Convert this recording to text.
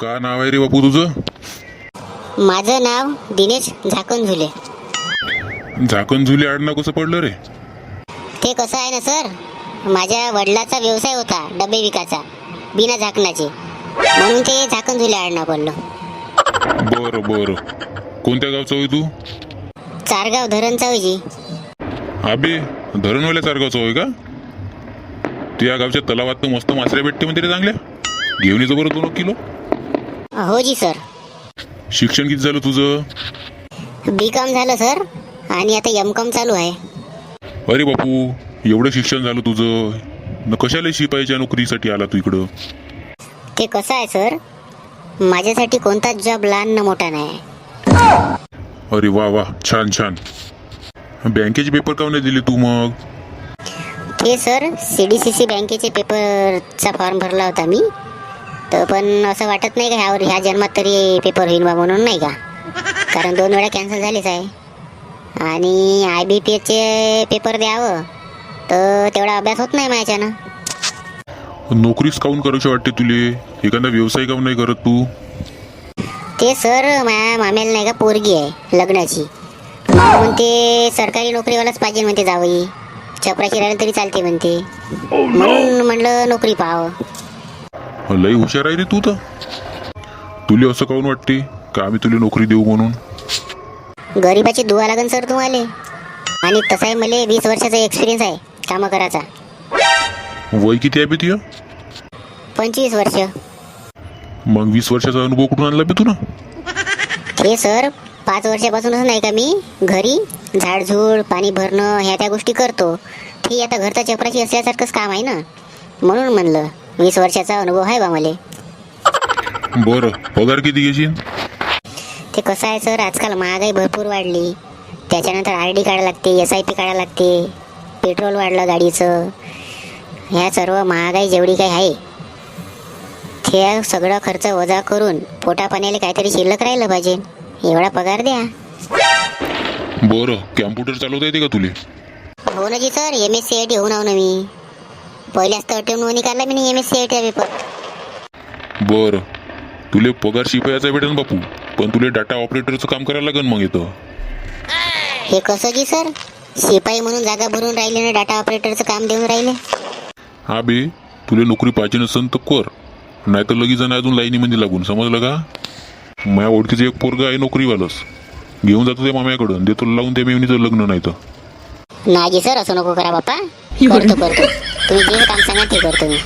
का नाव आहे रे बापू तुझं? माझं नाव दिनेश झाकण झुले झाकण झुले आडनाव कसं पडलं रे? ते कसं आहे ना सर? माझ्या वडिलाचा व्यवसाय होता डबे विकायचा बिना झाकणाचे. म्हणून ते झाकण झुले आडनाव पडलं. बरं बरं. कोणत्या गावचं होय तू? चारगाव धरण चौजी आबे धरणवाल्या सारखाचं होय का? तू या गावच्या तलावात मस्त मासऱ्या भेटते म्हणते रे चांगल्या. घेऊन येतो बरं दोन एक किलो. हो जी सर. शिक्षण किती झालं तुझं? बी कॉम झालं सर. आणि आता एम कॉम चालू आहे. अरे बापू एवढं शिक्षण झालं तुझं. न कशाला शिपायच्या नोकरीसाठी आला तू इकडं? ते कसं आहे सर? माझ्यासाठी कोणताच जॉब लहान न मोठा नाही. अरे वा वा. छान छान. बँकेचे पेपर का नाही दिले तू मग? ते sir C D C C बँकेचे पेपरचा फॉर्म भरला होता मी. तर पण असं वाटत नाही का ह्यावर ह्या जन्मात तरी पेपर होईल बा म्हणून नाही का? कारण दोन वेळा कॅन्सल झालेच आहे. आणि आय बी पी एचचे पेपर द्यावं. तर तेवढा अभ्यास होत नाही माझ्यानं नोकरीच काऊन करायची वाटते तुले? एखादा व्यवसाय काऊन नाही करत तू? ते सर माझ्या माम्याला नाही का पोरगी आहे लग्नाची. म्हणते सरकारी नोकरीवालाच पाहिजे म्हणते जावई. चपराची राहिलं तरी चालते म्हणते. म्हणून म्हणलं नोकरी पाहावं. लई हुशार आहे रे तू तर. तुले असं काऊन वाटते? का आम्ही तुला नोकरी देऊ म्हणून? गरीबाची दुवा लागन सर तुम्हाला. आणि तसाही मला वीस वर्षाचा एक्सपिरियन्स आहे कामं करायचा वय किती आहे बे तुझं पंचवीस वर्ष. मग वीस वर्षाचा अनुभव कुठून आणला बे तू ना हे सर पाच वर्षापासूनच नाही का मी घरी झाडझूड पाणी भरणं ह्या त्या गोष्टी करतो. ते आता घरचा चपराची असल्यासारखंच काम आहे ना? म्हणून म्हणलं. वीस वर्षाचा अनुभव आहे बा मला. बरं पगार किती घेशील? ते कसं आहे सर आजकाल महागाई भरपूर वाढली. त्याच्यानंतर आर डी काढायला लागते एस आय पी काढायला लागते पेट्रोल वाढलं गाडीचं. ह्या सर्व महागाई जेवढी काही आहे ते सगळं खर्च वजा करून पोटा पाण्याला काहीतरी शिल्लक राहिलं पाहिजे. एवढा पगार द्या. बरं कॅम्प्युटर चालवता येते का तुले? हो ना ji sir M S C I T होऊन आहो ना मी. पहिल्याच तर अटेम्प्ट निकालला मी एम एस सी आय टीचा पेपर बरं. तुले पगार शिपायाचा भेटेल बापू पण तुले डाटा ऑपरेटरचं काम करायला लागेल मग येतं हे कसं जी सर शिपाई म्हणून जागा भरून राहिले ना डाटा ऑपरेटरचं काम देऊन राहिले? हा बे तुले नोकरी पाहिजे नसन तर कर. नाही तर लगेच जाणं अजून लाईनीमध्ये लागून समजलं का? माझ्या ओळखीचं एक पोरगा आहे नोकरीवालच. घेऊन जातो ते माम्याकडं देतो लावून त्या मेवणीचं लग्न नाही तर नाही जी सर असं नको करा बाप्पा. करतो करतो. तुम्ही जे काम सांगा ते करतो मी